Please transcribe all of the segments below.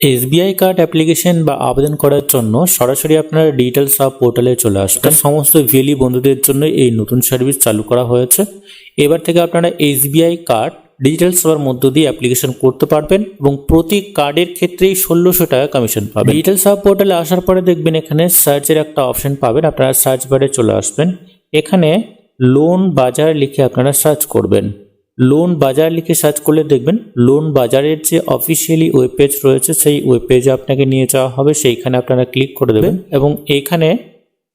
SBI card application বা আবেদন করার জন্য সরাসরি আপনারা ডিজিটাল সাব পোর্টালে চলে আসবেন সমস্ত ভিএলি বন্ধুদের জন্য এই নতুন সার্ভিস চালু করা হয়েছে। এবার থেকে আপনারা এসবিআই কার্ড ডিজিটাল সেবার মধ্য দিয়ে অ্যাপ্লিকেশন করতে পারবেন এবং প্রতি কার্ডের ক্ষেত্রেই ষোলোশো টাকা কমিশন পাবেন। ডিজিটাল সাব পোর্টালে আসার পরে দেখবেন এখানে সার্চের একটা অপশন পাবেন। আপনারা সার্চ বারে চলে আসবেন। এখানে লোন বাজার লিখে আপনারা সার্চ করবেন। লোন বাজার লিখে সার্চ করলে দেখবেন লোন বাজারের যে অফিসিয়ালি ওয়েব পেজ রয়েছে সেই ওয়েব পেজে আপনাকে নিয়ে যাওয়া হবে সেইখানে আপনারা ক্লিক করে দেবেন এবং এইখানে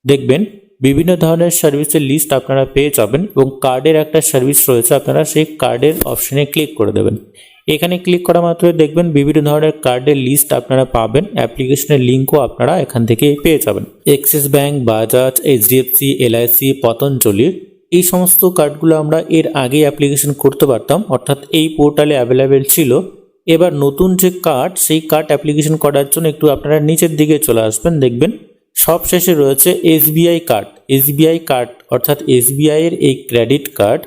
দেখবেন বিভিন্ন ধরনের সার্ভিসের লিস্ট আপনারা পেয়ে যাবেন এবং কার্ডের একটা সার্ভিস রয়েছে আপনারা সেই কার্ডের অপশনে ক্লিক করে দেবেন। এখানে ক্লিক করা মাত্রই দেখবেন বিভিন্ন ধরনের কার্ডের লিস্ট আপনারা পাবেন অ্যাপ্লিকেশনের লিঙ্কও আপনারা এখান থেকে পেয়ে যাবেন। Axis bank Bajaj HDFC LIC পতঞ্জলির এই সমস্ত কার্ডগুলো আমরা এর আগে অ্যাপ্লিকেশন করতে পারতাম, অর্থাৎ এই পোর্টালে অ্যাভেলেবেল ছিল। এবার নতুন যে কার্ড সেই কার্ড অ্যাপ্লিকেশন করার জন্য একটু আপনারা নিচের দিকে চলে আসবেন, দেখবেন সব শেষে রয়েছে এসবিআই কার্ড এসবিআই কার্ড অর্থাৎ এসবিআই এর এই ক্রেডিট কার্ড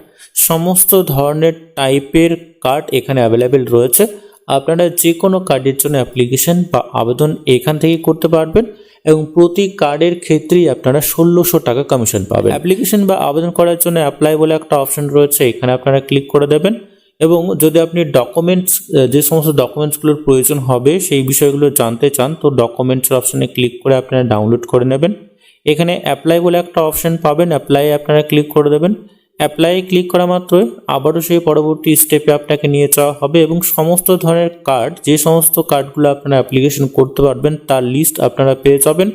সমস্ত ধরনের টাইপের কার্ড এখানে অ্যাভেলেবেল রয়েছে। আপনারা যে কোনো কার্ডের জন্য অ্যাপ্লিকেশন বা আবেদন এখান থেকে করতে পারবেন এবং প্রতি কার্ডের ক্ষেত্রেই আপনারা ষোলোশো টাকা কমিশন পাবেন। অ্যাপ্লিকেশন বা আবেদন করার জন্য অ্যাপ্লাই বলে একটা অপশন রয়েছে, এখানে আপনারা ক্লিক করে দেবেন এবং যদি আপনি ডকুমেন্টস যে সমস্ত ডকুমেন্টসগুলোর প্রয়োজন হবে সেই বিষয়গুলো জানতে চান, তো ডকুমেন্টসের অপশনে ক্লিক করে আপনারা ডাউনলোড করে নেবেন। এখানে অ্যাপ্লাই বলে একটা অপশন পাবেন অ্যাপ্লাই আপনারা ক্লিক করে দেবেন। অ্যাপ্লাই ক্লিক করা মাত্রই আবারও সেই পরবর্তী স্টেপে আপনাকে নিয়ে যাওয়া হবে এবং সমস্ত ধরনের কার্ড যে সমস্ত কার্ডগুলো আপনারা অ্যাপ্লিকেশন করতে পারবেন, তার লিস্ট আপনারা পেয়ে যাবেন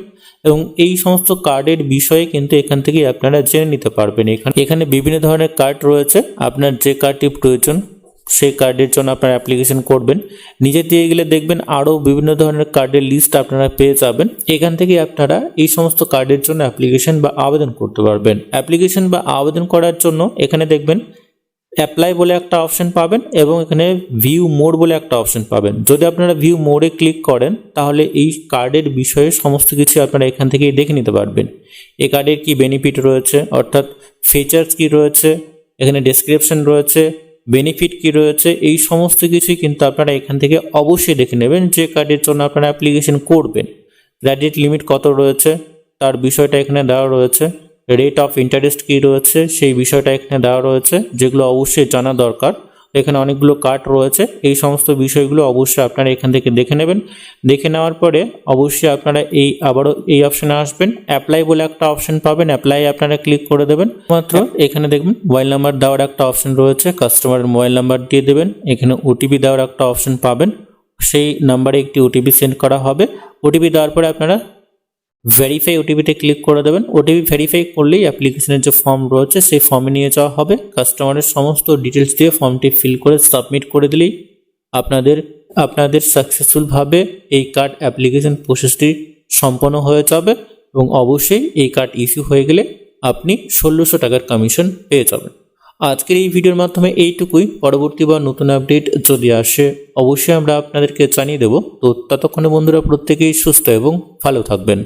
এবং এই সমস্ত কার্ডের বিষয়ে কিন্তু এখান থেকে আপনারা জেনে নিতে পারবেন। এখানে এখানে বিভিন্ন ধরনের কার্ড রয়েছে। আপনার যে কার্ডটি প্রয়োজন সেই কার্ডের জন্য আপনারা অ্যাপ্লিকেশন করবেন। নিজে দিয়ে গেলে দেখবেন আরও বিভিন্ন ধরনের কার্ডের লিস্ট আপনারা পেয়ে যাবেন। এখান থেকে আপনারা এই সমস্ত কার্ডের জন্য অ্যাপ্লিকেশন বা আবেদন করতে পারবেন। অ্যাপ্লিকেশন বা আবেদন করার জন্য এখানে দেখবেন অ্যাপ্লাই বলে একটা অপশন পাবেন এবং এখানে ভিউ মোড বলে একটা অপশন পাবেন। যদি আপনারা ভিউ মোডে ক্লিক করেন, তাহলে এই কার্ডের বিষয়ে সমস্ত কিছু আপনারা এখান থেকেই দেখে নিতে পারবেন। এই কার্ডের কি বেনিফিট রয়েছে? অর্থাৎ ফিচার্স কি রয়েছে? এখানে ডেসক্রিপশন রয়েছে। বেনিফিট কি রয়েছে, এই সমস্ত কিছুই কিন্তু আপনারা এখান থেকে অবশ্যই দেখে নেবেন, যে কার্ডের জন্য আপনারা অ্যাপ্লিকেশন করবেন। ক্রেডিট লিমিট কত রয়েছে, তার বিষয়টা এখানে দেওয়া রয়েছে। রেট অফ ইন্টারেস্ট কী রয়েছে, সেই বিষয়টা এখানে দেওয়া রয়েছে, যেগুলো অবশ্যই জানা দরকার। এখানে অনেকগুলো কার্ড রয়েছে। এই সমস্ত বিষয়গুলো অবশ্যই আপনারা এখান থেকে দেখে নেবেন। দেখে নেওয়ার পরে অবশ্যই আপনারা এই আবারও এই অপশানে আসবেন। অ্যাপ্লাই বলে একটা অপশন পাবেন। অ্যাপ্লাই আপনারা ক্লিক করে দেবেন। মাত্র এখানে দেখবেন মোবাইল নাম্বার দেওয়ার একটা অপশন রয়েছে। কাস্টমারের মোবাইল নাম্বার দিয়ে দেবেন। এখানে ওটিপি দেওয়ার একটা অপশন পাবেন। সেই নাম্বারে একটি ওটিপি সেন্ড করা হবে। ওটিপি দেওয়ার পরে আপনারা ভেরিফাই ওটিপিতে ক্লিক করে দেবেন। ওটিপি ভেরিফাই করলেই অ্যাপ্লিকেশনের যে ফর্ম রয়েছে, সেই ফর্মে নিয়ে যাওয়া হবে। কাস্টমারের সমস্ত ডিটেলস দিয়ে ফর্মটি ফিল করে সাবমিট করে দিলেই আপনাদের আপনাদের সাকসেসফুলভাবে এই কার্ড অ্যাপ্লিকেশন প্রসেসটি সম্পন্ন হয়ে যাবে এবং অবশ্যই এই কার্ড ইস্যু হয়ে গেলে আপনি ষোলোশো টাকার কমিশন পেয়ে যাবেন। আজকের এই ভিডিওর মাধ্যমে এইটুকুই। পরবর্তী বা নতুন আপডেট যদি আসে, অবশ্যই আমরা আপনাদেরকে জানিয়ে দেবো। তো ততক্ষণে বন্ধুরা প্রত্যেকেই সুস্থ এবং ভালো থাকবেন।